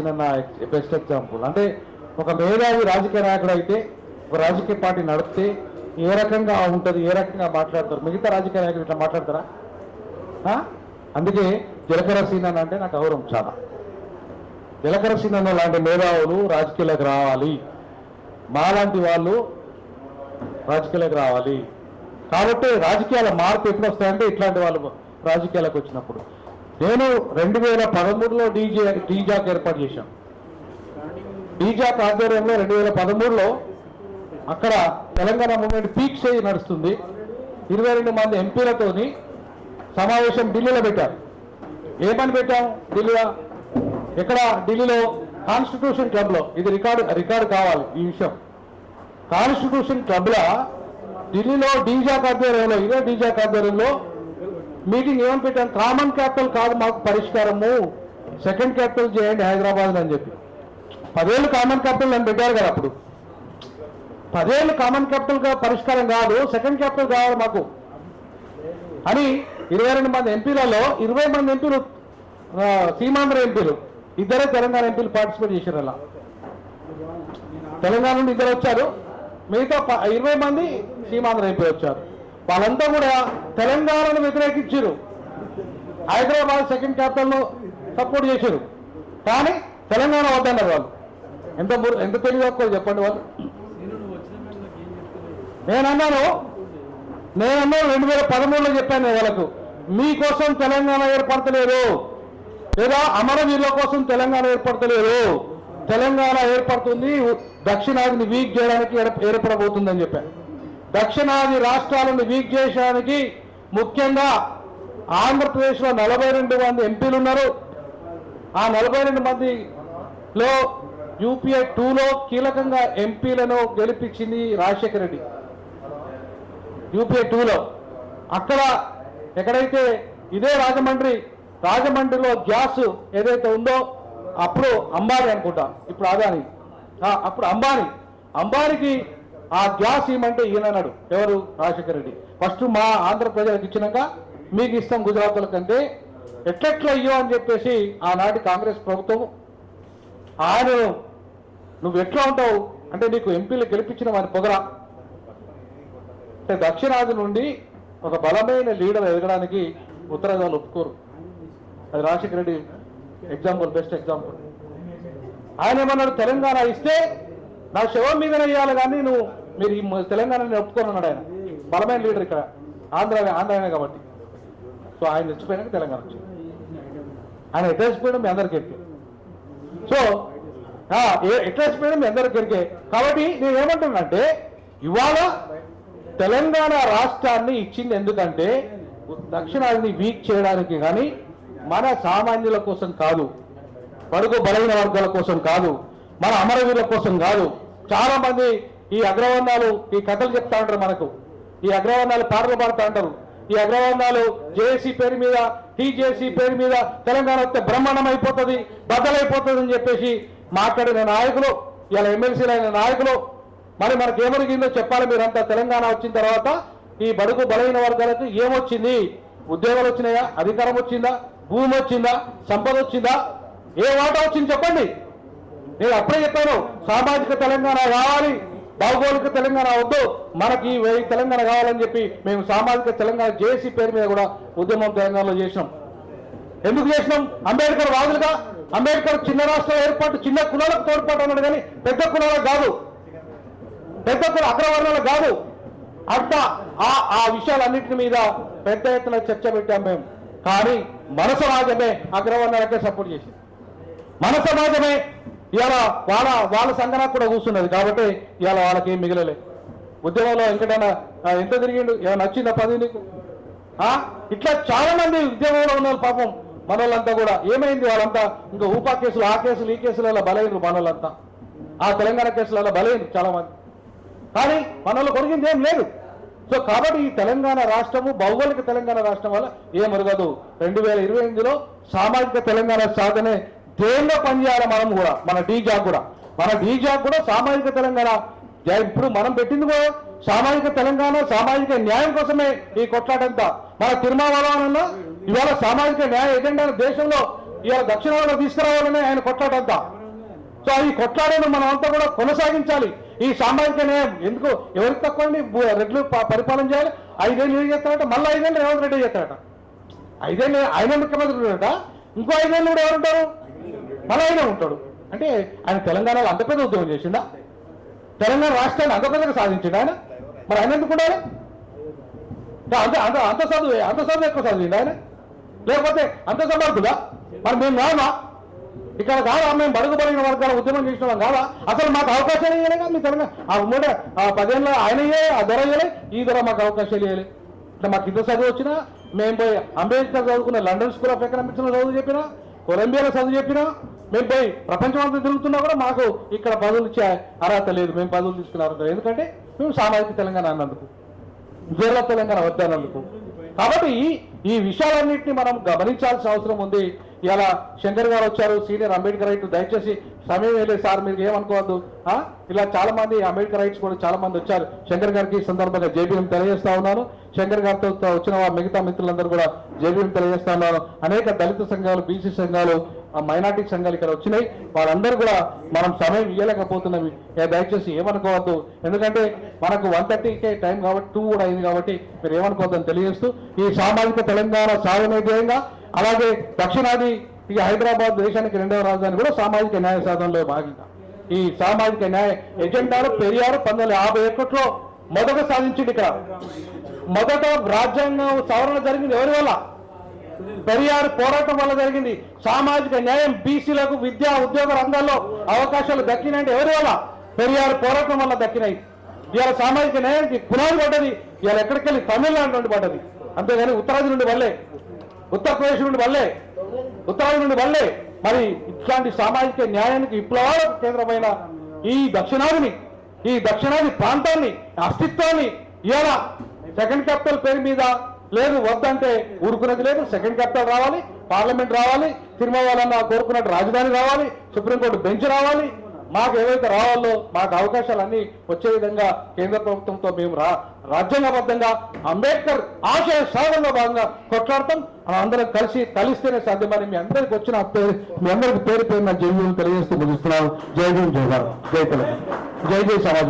సీనన్న best example అంటే ఒక మేధావి రాజకీయ నాయకుడు అయితే ఒక రాజకీయ పార్టీ నడిపితే ఏ రకంగా ఉంటుంది ఏ రకంగా మాట్లాడతారు? మిగతా రాజకీయ నాయకులు ఇట్లా మాట్లాడతారా? ఆ? అందుకే జలకర సీనన్ అంటే నాకు గౌరవం చాలా. జలకర సీనన్న లాంటి మేధావులు రాజకీయాలకు రావాలి. మాలాంటి వాళ్ళు రాజకీయాలకు రావాలి. కాబట్టి రాజకీయాల మార్పు ఎప్పుడు వస్తాయంటే ఇట్లాంటి వాళ్ళు రాజకీయాలకు వచ్చినప్పుడు. నేను రెండు వేల పదమూడులో డీజే డీజాక్ ఏర్పాటు చేశాను డీజాక్ ఆధ్వర్యంలో రెండు వేల పదమూడులో అక్కడ తెలంగాణ మూమెంట్ పీక్ స్టేజ్ నడుస్తుంది. ఇరవై రెండు మంది ఎంపీలతోని సమావేశం ఢిల్లీలో పెట్టారు. ఏమని పెట్టాం ఢిల్లీలో? ఎక్కడ? ఢిల్లీలో కాన్స్టిట్యూషన్ క్లబ్లో. ఇది రికార్డు రికార్డు కావాలి ఈ విషయం. కాన్స్టిట్యూషన్ క్లబ్లో ఢిల్లీలో డీజాక్ ఆధ్వర్యంలో ఇదే డీజాక్ ఆధ్వర్యంలో మీటింగ్ ఏమని పెట్టాను కామన్ క్యాపిటల్ కాదు మాకు పరిష్కారము. సెకండ్ క్యాపిటల్ చేయండి హైదరాబాద్ అని చెప్పి. పదేళ్ళు కామన్ క్యాపిటల్ అని పెట్టారు కదా అప్పుడు. పదేళ్ళు కామన్ క్యాపిటల్గా పరిష్కారం కాదు సెకండ్ క్యాపిటల్ కావాలి మాకు. అని ఇరవై రెండు మంది ఎంపీలలో ఇరవై మంది ఎంపీలు సీమాంధ్ర ఎంపీలు ఇద్దరే తెలంగాణ ఎంపీలు పార్టిసిపేట్ చేశారు అలా. తెలంగాణ నుండి ఇద్దరు వచ్చారు. మిగతా ప- ఇరవై మంది సీమాంధ్ర ఎంపీలు వచ్చారు. వాళ్ళంతా కూడా తెలంగాణను వ్యతిరేకించారు. హైదరాబాద్ సెకండ్ క్యాపిటల్లో సపోర్ట్ చేశారు. కానీ తెలంగాణ వద్దన్నారు వాళ్ళు ఎంత ఎంత తెలివి తక్కువ చెప్పండి వాళ్ళు. నేనన్నాను నేనన్నాను రెండు వేల పదమూడులో చెప్పాను వాళ్ళకు మీకోసం తెలంగాణ ఏర్పడతలేదు. లేదా అమరవీరుల కోసం తెలంగాణ ఏర్పడతలేదు. తెలంగాణ ఏర్పడుతుంది దక్షిణాదిని వీక్ చేయడానికి ఏర్పడబోతుందని చెప్పాను దక్షిణాది రాష్ట్రాలను వీక్ చేయడానికి ముఖ్యంగా ఆంధ్రప్రదేశ్లో నలభై రెండు మంది ఎంపీలు ఉన్నారు. ఆ నలభై రెండు మందిలో యూపీఐ టూలో కీలకంగా ఎంపీలను గెలిపించింది రాజశేఖర రెడ్డి. యూపీఐ టూలో. అక్కడ ఎక్కడైతే ఇదే రాజమండ్రి రాజమండ్రిలో గ్యాస్ ఏదైతే ఉందో అప్పుడు అంబానీ అనుకుంటా. ఇప్పుడు అదాని. అప్పుడు అంబానీ. అంబానీకి ఆ గ్యాస్ ఇవ్వమంటే ఈయనన్నాడు. ఎవరు? రాజశేఖర రెడ్డి. ఫస్ట్ మా ఆంధ్ర ప్రజలకు ఇచ్చినాక మీకు ఇస్తాం గుజరాత్ల కంటే. ఎట్లెట్లా అయ్యో అని చెప్పేసి ఆనాటి కాంగ్రెస్ ప్రభుత్వం ఆయన నువ్వు ఎట్లా ఉంటావు? అంటే నీకు ఎంపీలు గెలిపించిన వారి పొగరా. అంటే దక్షిణాది నుండి ఒక బలమైన లీడర్ ఎదగడానికి ఉత్తరాదాలు ఒప్పుకోరు. అది Rajasekhara Reddy example best example. ఆయన ఏమన్నాడు? తెలంగాణ ఇస్తే నా శవం మీదనే వేయాలి కానీ నువ్వు మీరు ఈ తెలంగాణని ఒప్పుకొని ఉన్నాడు ఆయన. బలమైన లీడర్ ఇక్కడ. ఆంధ్ర ఆంధ్రనే కాబట్టి. సో ఆయన తెచ్చిపోయినాక తెలంగాణ వచ్చింది. ఆయన ఎట్లా తెచ్చిపోయడం మీ అందరికి ఎక్కి సో ఆ, ఎట్లా మీ అందరికి ఎరికే కాబట్టి నేను ఏమంటున్నానంటే ఇవాళ తెలంగాణ రాష్ట్రాన్ని ఇచ్చింది ఎందుకంటే దక్షిణాదిని వీక్ చేయడానికి కానీ మన సామాన్యుల కోసం కాదు పడుగు బలహీన వర్గాల కోసం కాదు మన అమరవీరుల కోసం కాదు చాలా మంది ఈ అగ్రవర్ణాలు ఈ కథలు చెప్తా ఉంటారు మనకు. ఈ అగ్రవర్ణాలు పాటలు పాడుతూ ఉంటారు. ఈ అగ్రవర్ణాలు జేఏసీ పేరు మీద టీజేసీ పేరు మీద తెలంగాణ వస్తే బ్రహ్మాండం అయిపోతుంది బద్దలైపోతుంది అని చెప్పేసి మాట్లాడిన నాయకులు ఇలా ఎమ్మెల్సీలైన అయిన నాయకులు మరి మనకి ఏమరిగిందో చెప్పాలి మీరంతా. తెలంగాణ వచ్చిన తర్వాత ఈ బడుగు బలహీన వర్గాలకు ఏమొచ్చింది? ఉద్యోగాలు వచ్చినాయా? అధికారం వచ్చిందా? భూమి వచ్చిందా? సంపద వచ్చిందా? ఏ వాటా వచ్చింది చెప్పండి. నేను అప్పుడే చెప్పాను సామాజిక తెలంగాణ రావాలి. భౌగోళిక తెలంగాణ వద్దు. మనకి తెలంగాణ కావాలని చెప్పి మేము సామాజిక తెలంగాణ జేసీ పేరు మీద కూడా ఉద్యమం తెలంగాణలో చేసినాం. ఎందుకు చేసినాం? అంబేద్కర్ వాదులుగా? అంబేద్కర్ చిన్న రాష్ట్ర ఏర్పాటు చిన్న కులాలకు తోడ్పాటు అన్నాడు కానీ పెద్ద కులాలకు కాదు. పెద్ద కుల అగ్రవర్ణాలకు కాదు. అంత ఆ ఆ విషయాలన్నింటి మీద పెద్ద ఎత్తున చర్చ పెట్టాం మేము. కానీ మన సమాజమే అగ్రవర్ణాలకే సపోర్ట్ చేసింది. మన సమాజమే ఇవాళ వాళ్ళ వాళ్ళ సంఘన కూడా కూర్చున్నది కాబట్టి ఇవాళ వాళ్ళకి ఏం మిగిలలే. ఉద్యమంలో ఎంకటైనా ఎంత తిరిగిండు? ఏమైనా నచ్చిందా పది నీకు? ఆ? ఇట్లా చాలా మంది ఉద్యమంలో ఉన్న వాళ్ళు పాపం మనోళ్ళంతా కూడా. ఏమైంది వాళ్ళంతా? ఇంకా ఊపా కేసులు ఆ కేసులు ఈ కేసులలో బలైనరు మనోళ్ళంతా. ఆ తెలంగాణ కేసులలో బలైనరు చాలా మంది కానీ మనలో కొరిగింది ఏం లేదు. సో కాబట్టి ఈ తెలంగాణ రాష్ట్రము భౌగోళిక తెలంగాణ రాష్ట్రం వల్ల ఏమరగదు రెండు వేల ఇరవై ఎనిమిదిలో సామాజిక తెలంగాణ సాధనే దేనిలో పనిచేయాలి మనం కూడా? మన డీజాక్ కూడా. మన డీజాక్ కూడా సామాజిక తెలంగాణ. ఇప్పుడు మనం పెట్టింది కూడా సామాజిక తెలంగాణ సామాజిక న్యాయం కోసమే ఈ కొట్లాటంతా. మన తిరుమావళవనన్నా ఇవాళ సామాజిక న్యాయ ఎజెండా దేశంలో ఇవాళ దక్షిణాదిలో తీసుకురావాలనే ఆయన కొట్లాటంతా. సో ఈ కొట్లాడను మనం అంతా కూడా కొనసాగించాలి. ఈ సామాజిక న్యాయం ఎందుకు? ఎవరికి తక్కువ రెడ్లు ప- పరిపాలన చేయాలి. ఐదేళ్ళు ఏం చేస్తారట? మళ్ళీ ఐదేళ్ళు రేవంత్ రెడ్డి చేస్తారట. ఐదేళ్ళు ఆయన ముఖ్యమంత్రి ఉన్నాడట ఇంకో ఐదేళ్ళు కూడా ఎవరుంటారు? మళ్ళీ ఆయన ఉంటాడు. అంటే ఆయన తెలంగాణలో అంత పెద్ద ఉద్యోగం చేసిండా? తెలంగాణ రాష్ట్రాన్ని అంత పెద్దగా సాధించిండు ఆయన? మరి ఆయన ఎందుకు ఉండాలి? అంత అంత అంత చదువు అంత చదువు ఎక్కువ చదివిండు ఆయన? లేకపోతే అంత సమర్థుడా? మరి మేము కాదా? ఇక్కడ కాదా? మేము బడుగు బడిన వర్గాల ఉద్యమం చేసిన వాళ్ళం కాదా? అసలు మాకు అవకాశాలు ఇవ్వలేగా మీ తెలంగాణ. ఆ ఆ పదేళ్ళ ఆయన ఇయ్యే ఆ ధర ఇవ్వలే ఈ ధర మాకు అవకాశాలు ఇవ్వలే ఇట్లా మాకు ఇంత చదువు వచ్చినా మేము పోయి అంబేద్కర్ చదువుకున్న లండన్ స్కూల్ ఆఫ్ ఎకనామిక్స్లో చదువు చెప్పినా కొలంబియాలో చదువు చెప్పినా మేము పోయి ప్రపంచం అంతా తిరుగుతున్నా కూడా మాకు ఇక్కడ పదవులు ఇచ్చే అర్హత లేదు. మేము పదవులు తీసుకునే అర్హత లేదు ఎందుకంటే మేము సామాజిక తెలంగాణ అన్నందుకు జిల్లా తెలంగాణ వద్దన్నందుకు. కాబట్టి ఈ- ఈ విషయాలన్నింటినీ మనం గమనించాల్సిన అవసరం ఉంది. ఇలా శంకర్ గారు వచ్చారు సీనియర్ అంబేద్కర్ రైట్ దయచేసి సమయం వేయలేదు సార్ మీరు ఏమనుకోవద్దు. ఇలా చాలా మంది అంబేద్కర్ రైట్స్ కూడా చాలా మంది వచ్చారు. శంకర్ గారికి ఈ సందర్భంగా జేబీఎం తెలియజేస్తా ఉన్నాను. శంకర్ గారితో వచ్చిన మిగతా మిత్రులందరూ కూడా జేబీఎం తెలియజేస్తా ఉన్నాను. అనేక దళిత సంఘాలు బీసీ సంఘాలు మైనార్టీ సంఘాలు ఇక్కడ వచ్చినాయి. వాళ్ళందరూ కూడా మనం సమయం ఇవ్వలేకపోతున్నాం ఏ దయచేసి ఏమనుకోవద్దు. ఎందుకంటే మనకు వన్ థర్టీకే టైం కాబట్టి టూ కూడా అయింది కాబట్టి మీరు ఏమనుకోవద్దని తెలియజేస్తూ ఈ సామాజిక తెలంగాణ సాధన ధ్యేయంగా అలాగే దక్షిణాది ఈ హైదరాబాద్ దేశానికి రెండవ రాజధాని కూడా సామాజిక న్యాయ సాధనలో భాగంగా. ఈ సామాజిక న్యాయ ఎజెండాలో పెరియారు పంతొమ్మిది యాభై ఒకటిలో మొదట సాధించింది ఇక్కడ. మొదట రాజ్యాంగం సవరణ జరిగింది ఎవరి వల్ల? పెరియార్ పోరాటం వల్ల జరిగింది. సామాజిక న్యాయం బీసీలకు విద్యా ఉద్యోగ రంగాల్లో అవకాశాలు దక్కినంటే ఎవరి వల్ల? పెరియార్ పోరాటం వల్ల దక్కినాయి. ఇవాళ సామాజిక న్యాయానికి పునాది పడ్డది. ఇవాళ ఎక్కడికెళ్ళి తమిళనాడు నుండి పడ్డది. అంతేగాని ఉత్తరాది నుండి వల్లే ఉత్తరప్రదేశ్ నుండి వల్లే ఉత్తరాది నుండి వల్లే మరి ఇట్లాంటి సామాజిక న్యాయానికి విప్లవాలకు కేంద్రమైన ఈ దక్షిణాదిని ఈ దక్షిణాది ప్రాంతాన్ని అస్తిత్వాన్ని ఇవాళ సెకండ్ క్యాపిటల్ పేరు మీద లేదు వద్దంటే ఊరుకునేది లేదు సెకండ్ క్యాపిటల్ రావాలి పార్లమెంట్ రావాలి తిరుమలన్న కోరుకున్నట్టు రాజధాని రావాలి సుప్రీంకోర్టు బెంచ్ రావాలి. మాకు ఏవైతే రావాలో మాకు అవకాశాలు అన్ని వచ్చే విధంగా కేంద్ర ప్రభుత్వంతో మేము రా రాజ్యాంగబద్ధంగా అంబేద్కర్ ఆశయ సాధనలో భాగంగా కొట్లాడతాం. అందరం కలిసి కలిస్తేనే సాధ్యమని మీ అందరికి వచ్చిన పేరు మీ అందరికి పేరు పేరు నా జై తెలియజేస్తూ ముగిస్తున్నాను. జై భీమ్ జై భారత్. జై తెలంగాణ. జై జై సమాజ్.